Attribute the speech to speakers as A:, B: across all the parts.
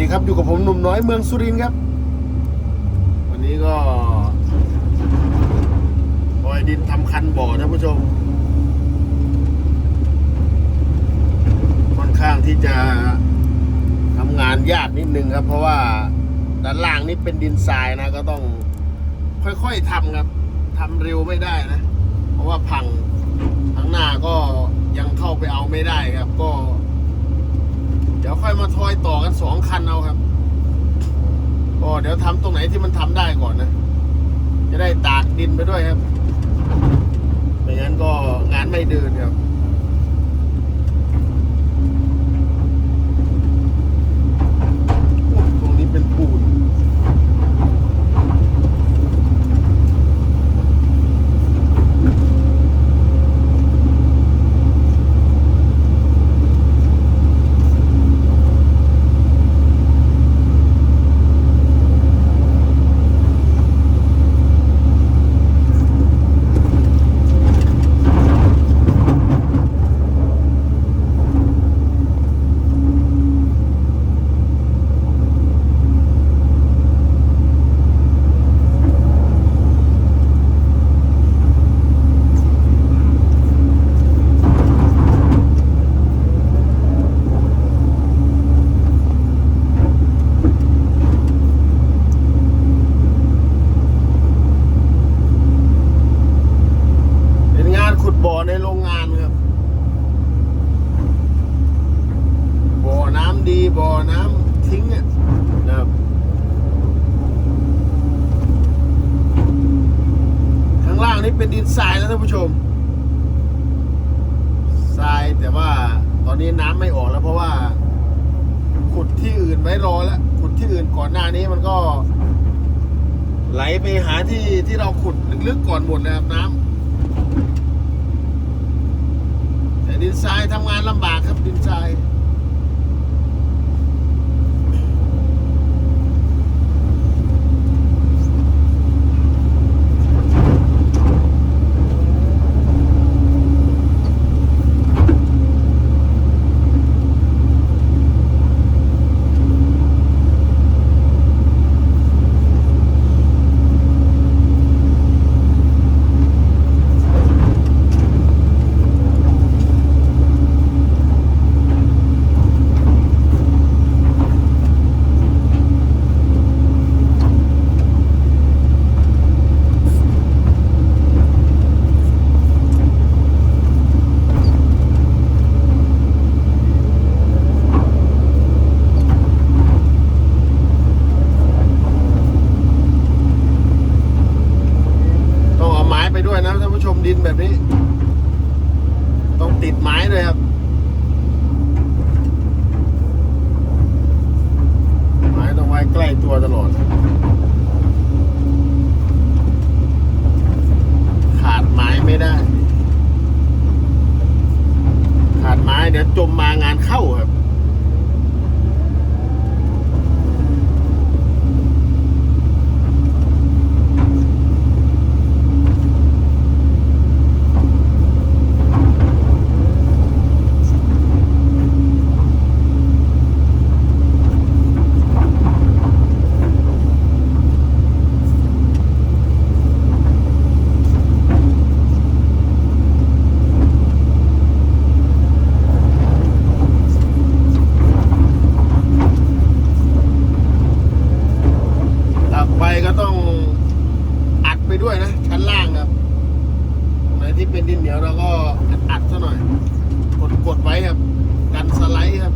A: ดีครับอยู่กับผมหนุ่มน้อยเมืองสุรินทร์ครับ วันนี้ก็ปล่อยดินทำคันบ่อท่านผู้ชม ค่อนข้างที่จะทำงานยากนิดนึงครับ เพราะว่าด้านล่างนี่เป็นดินทรายนะ ก็ต้องค่อยๆทำครับทำเร็วไม่ได้นะ เพราะว่าพังทั้งหน้าก็ยังเข้าไปเอาไม่ได้ครับ ก็ เดี๋ยวค่อยมาทอยต่อกันสองคันเอาครับก็เดี๋ยวทำตรงไหนที่มันทำได้ก่อนนะ จะได้ตากดินไปด้วยครับไม่งั้นก็งานไม่เดินครับ ตรงนี้เป็นปูน เป็นงานขุดบ่อในโรงงานครับ บ่อน้ำดี บ่อน้ำทิ้งอะนะครับข้างล่างนี่เป็นดินทรายนะท่านผู้ชมทรายแต่ว่าตอนนี้น้ำไม่ออกแล้วเพราะว่า ขุดที่อื่นไว้รอแล้วขุดที่อื่นก่อนหน้านี้มันก็ ไหลไปหาที่ที่เราขุดลึกๆก่อนหมดนะครับน้ำแต่ดินทรายทำงานลำบากครับดินทราย ต้องเอาไม้ไปด้วยนะท่านผู้ ชมดินแบบนี้ ต้องติดไม้ด้วยครับ ไม้ต้องไว้ใกล้ตัวตลอด ขาดไม้ไม่ได้ ขาดไม้เดี๋ยวจมมางานเข้าครับ ตักไปก็ต้องอั ด้วยนะ ชั้นล่างครับตรงไหนที่เป็นดินเหนียวเราก็อัดอัดซะหน่อย กดกดไว้ครับ กันสไลด์ครับ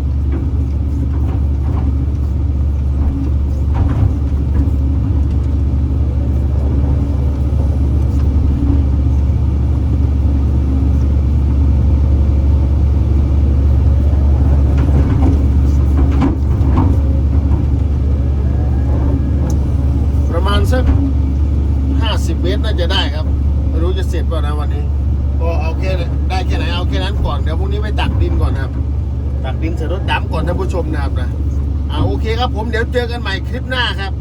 A: ประมาสัก ห้าสิบเมตรน่าจะได้ครับ ไม่รู้จะเสร็จเปล่านะวันนี้ก็เอาแค่ได้แค่ไหนเอาแค่นั้นก่อนเดี๋ยวพรุ่งนี้ไปตักดินก่อนครับ ตักดินใส่รถดำก่อนท่านผู้ชมนะครับนะอ่าโอเคครับผมเดี๋ยวเจอกันใหม่คลิปหน้าครับ